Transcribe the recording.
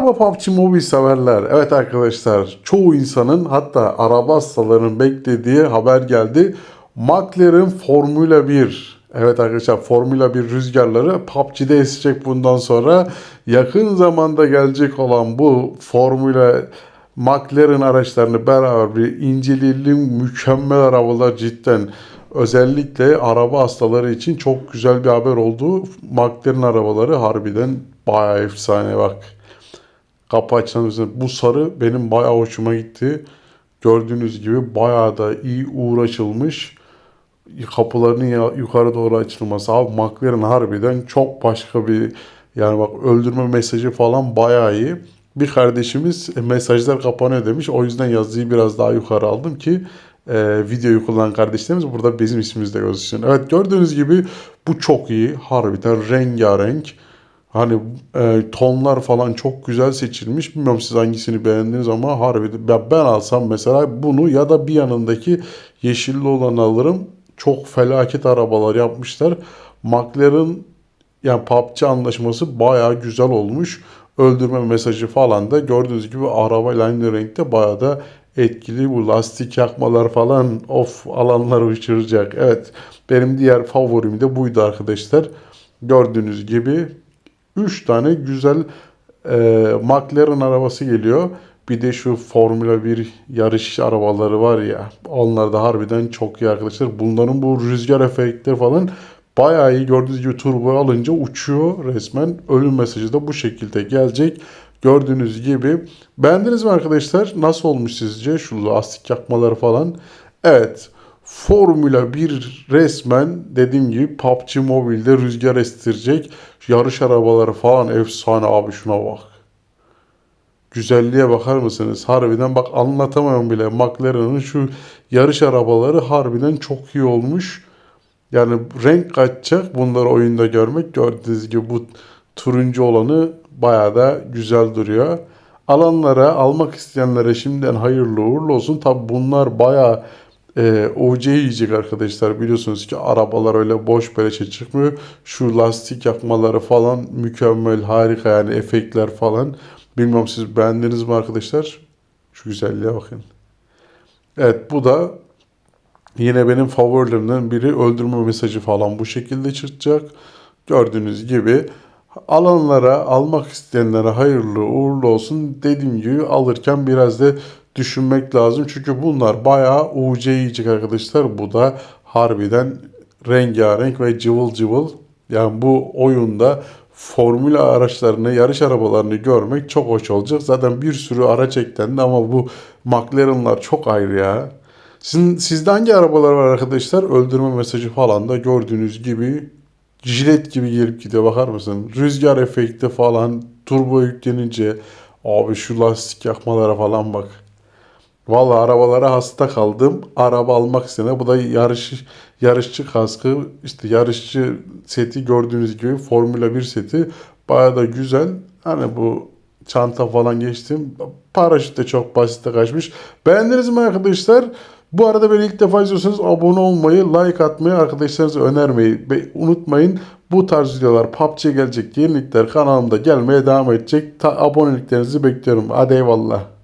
Merhaba PUBG Mobile severler. Evet arkadaşlar çoğu insanın hatta araba hastalarının beklediği haber geldi. McLaren Formula 1. Evet arkadaşlar Formula 1 rüzgarları PUBG'de esecek bundan sonra. Yakın zamanda gelecek olan bu Formula McLaren araçlarını beraber bir inceleyelim. Mükemmel arabalar cidden. Özellikle araba hastaları için çok güzel bir haber oldu. McLaren arabaları harbiden bayağı efsane bak. Kapı üzerine. Bu sarı benim bayağı hoşuma gitti. Gördüğünüz gibi bayağı da iyi uğraşılmış. Kapılarının yukarı doğru açılması. Abi McLaren harbiden çok başka bir yani bak öldürme mesajı falan bayağı iyi. Bir kardeşimiz "E, mesajlar kapanıyor demiş. O yüzden yazıyı biraz daha yukarı aldım ki e, videoyu kullanan kardeşlerimiz burada bizim ismimiz de gözüksün. Evet gördüğünüz gibi bu çok iyi. Harbiden rengarenk. Hani e, tonlar falan çok güzel seçilmiş. Bilmiyorum siz hangisini beğendiniz ama harbiden ben, ben alsam mesela bunu ya da bir yanındaki yeşilli olanı alırım. Çok felaket arabalar yapmışlar. McLaren yani PUBG anlaşması bayağı güzel olmuş. Öldürme mesajı falan da gördüğünüz gibi arabayla aynı renkte bayağı da etkili. Bu lastik yakmalar falan of alanları uçuracak. Evet benim diğer favorim de buydu arkadaşlar. Gördüğünüz gibi 3 tane güzel e, McLaren arabası geliyor. Bir de şu Formula 1 yarış arabaları var ya. Onlar da harbiden çok iyi arkadaşlar. Bunların bu rüzgar efektleri falan bayağı iyi. Gördüğünüz gibi turbo alınca uçuyor resmen. Ölüm mesajı da bu şekilde gelecek. Gördüğünüz gibi. Beğendiniz mi arkadaşlar? Nasıl olmuş sizce? Şu lastik yakmaları falan. Evet. Formula 1 resmen dediğim gibi PUBG Mobile'de rüzgar estirecek. Şu yarış arabaları falan efsane abi şuna bak. Güzelliğe bakar mısınız? Harbiden bak anlatamam bile. McLaren'ın şu yarış arabaları harbiden çok iyi olmuş. Yani renk kaçacak bunları oyunda görmek. Gördüğünüz gibi bu turuncu olanı bayağı da güzel duruyor. Alanlara, almak isteyenlere şimdiden hayırlı uğurlu olsun. Tabi bunlar bayağı e, OC yiyecek arkadaşlar. Biliyorsunuz ki arabalar öyle boş beleşe çıkmıyor. Şu lastik yakmaları falan mükemmel, harika yani efektler falan. Bilmiyorum siz beğendiniz mi arkadaşlar? Şu güzelliğe bakın. Evet bu da Yine benim favorilerimden biri öldürme mesajı falan bu şekilde çıkacak. Gördüğünüz gibi alanlara almak isteyenlere hayırlı uğurlu olsun. Dediğim gibi alırken biraz da düşünmek lazım. Çünkü bunlar bayağı UC yiyecek arkadaşlar. Bu da harbiden rengarenk ve cıvıl cıvıl. Yani bu oyunda formüla araçlarını, yarış arabalarını görmek çok hoş olacak. Zaten bir sürü araç eklendi ama bu McLaren'lar çok ayrı ya. Sizin, sizde hangi arabalar var arkadaşlar? Öldürme mesajı falan da gördüğünüz gibi jilet gibi gelip gidiyor bakar mısın? Rüzgar efekti falan turbo yüklenince abi şu lastik yakmalara falan bak. Vallahi arabalara hasta kaldım. Araba almak istene. Bu da yarış yarışçı kaskı, işte yarışçı seti gördüğünüz gibi Formula 1 seti. Bayağı da güzel. Hani bu çanta falan geçtim. Paraşüt de çok basite kaçmış. Beğendiniz mi arkadaşlar? Bu arada beni ilk defa izliyorsanız abone olmayı, like atmayı, arkadaşlarınıza önermeyi be- unutmayın. Bu tarz videolar PUBG'ye gelecek yenilikler kanalımda gelmeye devam edecek. Ta aboneliklerinizi bekliyorum. Hadi eyvallah.